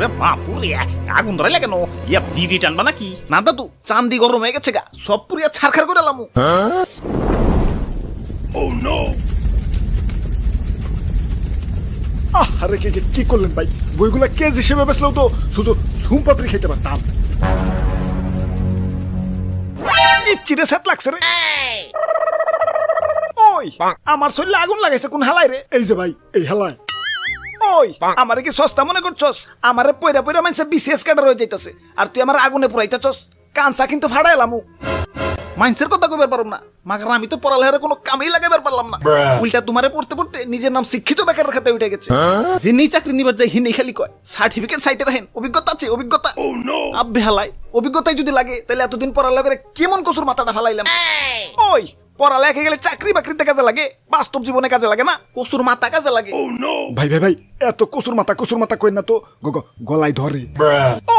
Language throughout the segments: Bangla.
ওরে বাপুরে আগুন ধরাইলে কেন? ইয়া বিড়ি টানবা নাকি? না দাদু চান্দি গরম হয়ে গেছে গা। সব পুরিয়া ছারখার করে লামু আহ আরে কি কি- কি করলেন ভাই? বইগুলা কেজ হিসেবে বেসলেও তো শুধু ঝুম পাপড়ি খেতে পারতাম। সেট লাগছে রে। ওই আমার শরীরে আগুন লাগাইছে কোন হালাই রে? এই যে ভাই এই হালাই ওই আমারে কি সস্তা মনে করছস? আমারে পয়রা পয়রা মানছে বিশেষ কাটা হয়ে যাইতাছে। আর তুই আমার আগুনে পুরাইতেছস। কাঁচা কিন্তু ভাড়া এলামু মাইন্সের কথা কইবার পারম না। মাগার আমি তো পড়ালেখার কোনো কামেই লাগাবার পারলাম না। উল্টা তোমারে পড়তে পড়তে নিজের নাম শিক্ষিত বেকারের খাতে উঠে গেছে। যিনি চাকরি নিবার যাই হিনি খালি কয়। সার্টিফিকেট সাইটে রাখেন অভিজ্ঞতা আছে অভিজ্ঞতা। আব্বে হালাই অভিজ্ঞতাই যদি লাগে তাহলে এতদিন পড়ালেখা করে কেমন কসুর মাথাটা ফালাইলাম। ওই পড়ালেখা গেলে চাকরি বাকরিতে কাজে লাগে বাস্তব জীবনে কাজে লাগে না কসুর মাথা কাজে লাগে। ভাই ভাই ভাই এত কসুর মাথা কসুর মাথা কই না তো গলায় ধরে।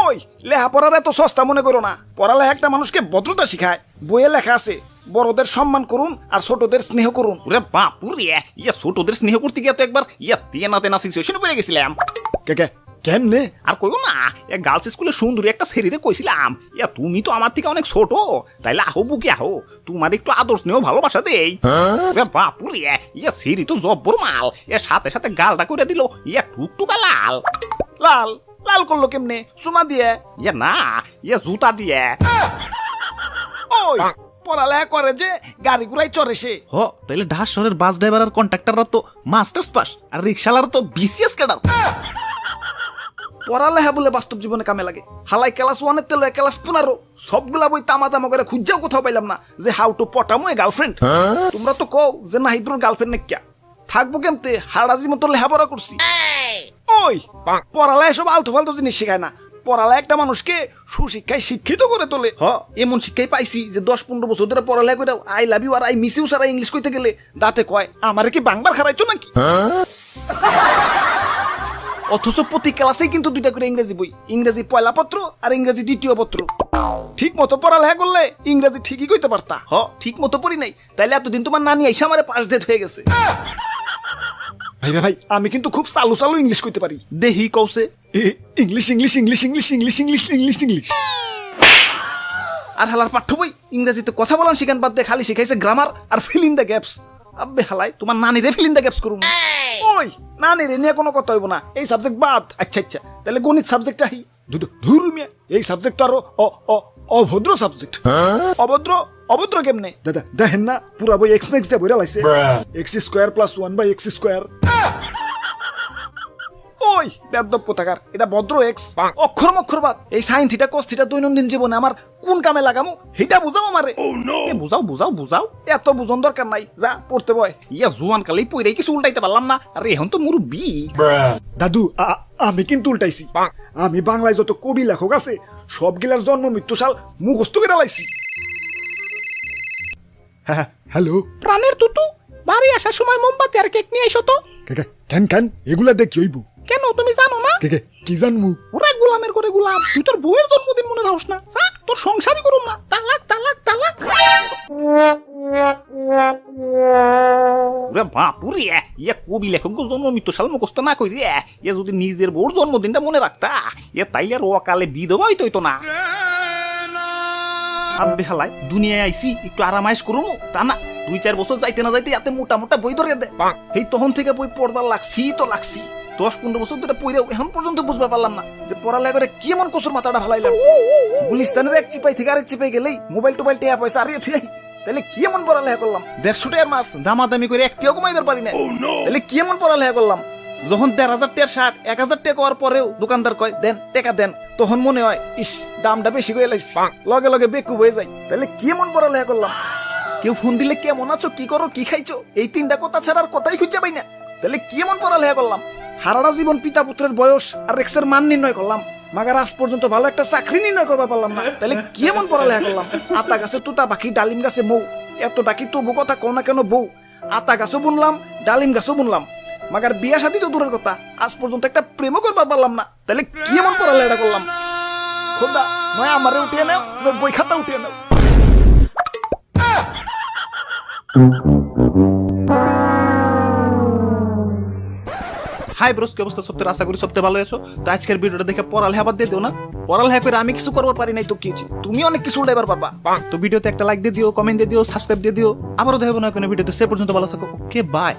ওই লেহা পড়ার এত সস্তা মনে করো না। পড়ালেখা একটা মানুষকে ভদ্রতা শিখায়। বইয়ে লেখা আছে বড়দের সম্মান করুন আর ছোটদের স্নেহ করুন। ওরে বাপুরে ইয়া ছোটদের স্নেহ করতে গিয়ে তো একবার ইয়া তেনা তেনা সিচুয়েশন পড়ে গেছিলাম। কে কে? কেমনে? আর কইও না এ গার্লস স্কুলে সুন্দরী একটা শরীরে কইছিলাম ইয়া তুমি তো আমার থেকে অনেক ছোট তাইলে আহো বুকে আহো তোমার একটু আদর স্নেহ ভালোবাসা দেই। ওরে বাপুরে ইয়া সিরি তো জব্বর মাল এর সাথে সাথে গালটা করে দিল ইয়া টুকটুকা লাল। লাল? লাল করল কেমনে? সুমা দিয়ে? ইয়া না ইয়া জুতা দিয়ে। ওই পড়ালেখা করে যে গাড়ি ঘুরাই চড়ে সে। হ তাইলে ঢাস শহরের বাস ড্রাইভার আর কন্ট্রাক্টররা তো মাস্টার্স পাস আর রিক্সালার তো বিসিএস ক্যাডার পড়ালেখা বলে বাস্তব জীবনে কামে লাগে। হালাই ক্লাস ওয়ানের তেল ক্লাস পনেরো। সবগুলা বই তামা তামা করে খুঁজাও কোথাও পাইলাম না যে হাউ টু পটামো এ গার্লফ্রেন্ড তোমরা তো কও যে না হিদ্রোর গার্লফ্রেন্ড নাকি থাকব কেমতে হারাজি মতো লেহাপড়া করছি। ওই পড়ালেখা সব আলতু ফালতু জিনিস শেখায় না। পড়ালেখা একটা মানুষকে সুশিক্ষায় শিক্ষিত করে তোলে। হ। এমন শিক্ষাই পাইছি যে দশ পনেরো বছর ধরে পড়ালেখা করে আই লাভ ইউ আর আই মিস ইউ সারা ইংলিশ কইতে গেলে দাঁতে কয় আমারে কি বাংবার খারাইছো নাকি? অথচ প্রতি ক্লাসেই কিন্তু দুইটা করে ইংরেজি বই ইংরেজি পয়লা পত্র আর ইংরেজি দ্বিতীয় পত্র। ঠিক মতো পড়ালেখা করলে ইংরেজি ঠিকই কইতে পারতা। হ। ঠিক মতো পড়ি নাই তাইলে এতদিন তোমার নানি আইসা আমারে পাশ ডেট হয়ে গেছে। ভাই ভাই আমি কিন্তু খুব চালু চালু ইংলিশ কইতে পারি। দেহি কৌছে English English English English English English English English. আর হালার পাঠ্য বই ইংরেজিতে কথা বলান শিখান বাদ দিয়ে খালি শিখাইছে গ্রামার আর ফিল ইন দ্য গ্যাপস আব্বে হালাই তোমার নানিরে ফিল ইন দ্য গ্যাপস করুম। ওই না নে রে নিয়ে কোনো কথা হইব না। এই সাবজেক্ট বাদ। আচ্ছা আচ্ছা তাহলে গণিত সাবজেক্ট আহি। ধুর মিয়া এই সাবজেক্ট আরও অ- অ- অভদ্র সাবজেক্ট অভদ্র অভদ্র কেমনে? দাদা দেখেন না পুরা বই এক্স মেক্স দিয়ে বইরা লাইছে। X square plus one by x square ওই বেদ্যপ কোথাকার এটা ভদ্র এক্স অক্ষর মক্ষর বাদ এই সাইন থিটা কোস থিটা দৈনন্দিন জীবনে আমার কোন কামে লাগামো হিটা বুঝাও আমারে। এ বুঝাও বুঝাও বুঝাও। এত বুঝন দরকার নাই। যা পড়তে বয়। ইয়া জুয়ান কালেই পইরাই কিছু উল্টাইতে পারলাম না। আর এখন তো মুরব্বি। দাদু আমি কিন্তু উল্টাইছি। আমি বাংলায় যত কবি লেখক আছে সবগুলার জন্ম মৃত্যু সাল মুখস্থ করে লাইছি। হ্যাঁ হ্যালো। প্রাণের তুতু বাড়ি আসার সময় মোমবাতি আর কেক নিয়ে এসো তো। কেন কেন এগুলা দেখি হইব। কেন তুমি জানো না? কে কি জানমু? ওরা গোলামের করে গোলাম তুই তোর বউয়ের জন্মদিন মনে রাখস না। যা তোর সংসারই করুম না। তালাক তালাক তালাক। ওরে বাপুরে ইয়া কবি লেখক জন্ম মৃত্যু সাল মুখস্থ না রে ইয়া যদি নিজের বউর জন্মদিনটা মনে রাখতা ইয়া তাইলে আর অকালে বিধবা হইতো না। আব্বে হালাই দুনিয়ায় আইছি একটু আরামাইশ করুম তা না। দুই চার বছর যাইতে না যাইতে এতে মোটা মোটা বই ধরে দে। এই তখন থেকে বই পড়বার লাগছি তো লাগছি। দশ পনেরো বছর ধরে পড়ে এখন পর্যন্ত বুঝতে পারলাম না যে পড়ালেখা করে কেমন কসুর মাথাটা ভালাইলাম। গুলিস্তানের এক চিপাই থেকে আরেক চিপাই গেলেই মোবাইল টোবাইল টেয়া পয়সা আরিয়ে থুই তাহলে কি এমন পড়ালেখা করলাম? দেড়শো টাকার মাছ দামাদামি করে একটিও কমাইবার পারি না তাহলে কি এমন পড়ালেখা করলাম? যখন দেড় হাজার টাকার শার্ট এক হাজার টাকা হওয়ার পরেও দোকানদার কয় দেন টাকা দেন। তখন মনে হয় ইস দামটা বেশি হয়ে লাগছে লগে লগে বেকুব হয়ে যায়। তাহলে কি এমন পড়ালেখা করলাম? কেউ ফোন দিলে কেমন আছো? কি করো? কি খাইছো? এই তিনটা কথা ছাড়া আর কথাই খুঁজে পাই না। তাহলে কি এমন পড়ালেখা করলাম? হারাটা জীবন পিতা পুত্রের বয়স আর রেক্সের মান নির্ণয় করলাম। মাগার আজ পর্যন্ত ভালো একটা চাকরি নির্ণয় করতে পারলাম না। তাহলে কি এমন পড়ালেখা করলাম? আতা গাছে তুতা বাকি ডালিম গাছে মৌ এত ডাকি তবু কথা কও না কেন বউ? আতা গাছও বুনলাম ডালিম গাছও বুনলাম। মাগার বিয়া শাদি তো দূরের কথা। আজ পর্যন্ত একটা প্রেমও করবার পারলাম না। তাহলে কি এমন পড়ালেখা করলাম? খোদা, নয় আমারে উঠিয়ে নাও বই খাতা উঠিয়ে নাও। হাই ব্রোস কি অবস্থা? সপ্তাহে আশা করি সপ্তাহে ভালো আছো। তো আজকের ভিডিওটা দেখে পড়ালেখা বাদ দিয়ে দিও না। পড়ালেখা করে আমি কিছু করবার পারি নাই, তো কি তুমি অনেক কিছু উল্টাইবার পারবা। তো ভিডিওতে একটা লাইক দিয়ে দিও কমেন্ট দিয়ে দিও সাবস্ক্রাইব দিয়ে দিও। আবারও দেখাবো না কোনো ভিডিওতে। সে পর্যন্ত ভালো থাকো। Okay bye?